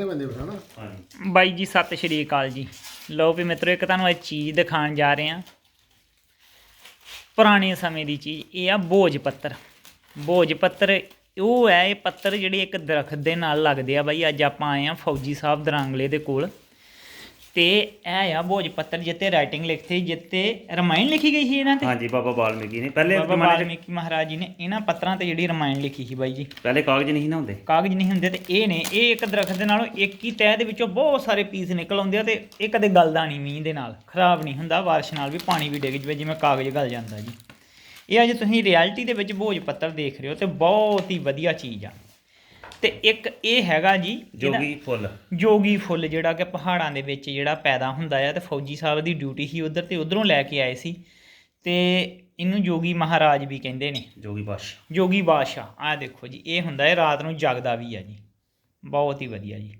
ਦੇ ਬੰਦੇ ਬਸਾਣਾ ਬਾਈ ਜੀ, ਸਤਿ ਸ਼੍ਰੀ ਅਕਾਲ ਜੀ। ਲਓ ਵੀ ਮਿੱਤਰੋ, ਇੱਕ ਤੁਹਾਨੂੰ ਇਹ ਚੀਜ਼ ਦਿਖਾਉਣ ਜਾ ਰਹੇ ਹਾਂ। ਪੁਰਾਣੇ ਸਮੇਂ ਦੀ ਚੀਜ਼, ਇਹ ਆ ਬੋਝ ਪੱਤਰ। ਬੋਝ ਪੱਤਰ, ਉਹ ਹੈ, ਇਹ ਪੱਤਰ ਜਿਹੜੇ ਇੱਕ ਦਰਖਤ ਦੇ ਨਾਲ ਲੱਗਦੇ ਆ ਬਾਈ। ਅੱਜ ਆਪਾਂ ਆਏ ਆ ਫੌਜੀ ਸਾਹਿਬ ਦਰਾਂਗਲੇ ਦੇ ਕੋਲ। ਤੇ ਇਹ ਆ ਬੋਝ ਪੱਤਰ ਜਿੱਤੇ ਰਾਈਟਿੰਗ ਲਿਖਤੀ ਜਿੱਤੇ ਰਮਾਇਣ ਲਿਖੀ ਗਈ ਸੀ ਇਹਨਾਂ ਤੇ? ਹਾਂਜੀ ਬਾਬਾ ਬਾਲਮੀਕੀ ਨੇ। ਪਹਿਲੇ ਬਾਬਾ ਵਾਲਮੀਕੀ ਮਹਾਰਾਜ ਜੀ ਨੇ ਇਹਨਾਂ ਪੱਤਰਾਂ ਤੇ ਜਿਹੜੀ ਰਮਾਇਣ ਲਿਖੀ ਸੀ ਬਾਈ ਜੀ। ਪਹਿਲੇ ਕਾਗਜ਼ ਨਹੀਂ ਨਾ ਹੁੰਦੇ? ਕਾਗਜ਼ ਨਹੀਂ ਹੁੰਦੇ ਤੇ ਇਹ ਨੇ ਇਹ ਇੱਕ ਦਰਖਤ ਦੇ ਨਾਲੋਂ ਇੱਕ ਹੀ ਤਹਿ ਦੇ ਵਿੱਚੋਂ ਬਹੁਤ ਸਾਰੇ ਪੀਸ ਨਿਕਲ ਆਉਂਦੇ ਆ ਤੇ ਇਹ ਕਦੇ ਗਲਦਾ ਨਹੀਂ ਮੀਂਹ ਦੇ ਨਾਲ। ਖਰਾਬ ਨਹੀਂ ਹੁੰਦਾ ਬਾਰਿਸ਼ ਨਾਲ ਵੀ ਪਾਣੀ ਵੀ ਡਿੱਗ ਜਵੇ ਜਿਵੇਂ ਕਾਗਜ਼ ਗਲ ਜਾਂਦਾ ਜੀ। ਇਹ ਅੱਜ ਤੁਸੀਂ ਰਿਐਲਿਟੀ ਦੇ ਵਿੱਚ ਭੋਜ ਪੱਤਰ ਦੇਖ ਰਹੇ ਹੋ ਤੇ ਬਹੁਤ ਹੀ ਵਧੀਆ ਚੀਜ਼ ਆ। ਤੇ ਇੱਕ ਇਹ ਹੈਗਾ ਜੀ ਜੋਗੀ ਫੁੱਲ। ਜੋਗੀ ਫੁੱਲ ਜਿਹੜਾ ਕਿ ਪਹਾੜਾਂ ਦੇ ਵਿੱਚ ਜਿਹੜਾ ਪੈਦਾ ਹੁੰਦਾ ਆ ਤੇ ਫੌਜੀ ਸਾਹਿਬ ਦੀ ਡਿਊਟੀ ਸੀ ਉਧਰ ਤੇ ਉਧਰੋਂ ਲੈ ਕੇ ਆਏ ਸੀ ਤੇ ਇਹਨੂੰ ਜੋਗੀ ਮਹਾਰਾਜ ਵੀ ਕਹਿੰਦੇ ਨੇ। ਜੋਗੀ ਬਾਦਸ਼ਾਹ। ਜੋਗੀ ਬਾਦਸ਼ਾਹ। ਆਹ ਦੇਖੋ ਜੀ ਇਹ ਹੁੰਦਾ ਹੈ ਰਾਤ ਨੂੰ ਜਗਦਾ ਵੀ ਆ ਜੀ। ਬਹੁਤ ਹੀ ਵਧੀਆ ਜੀ।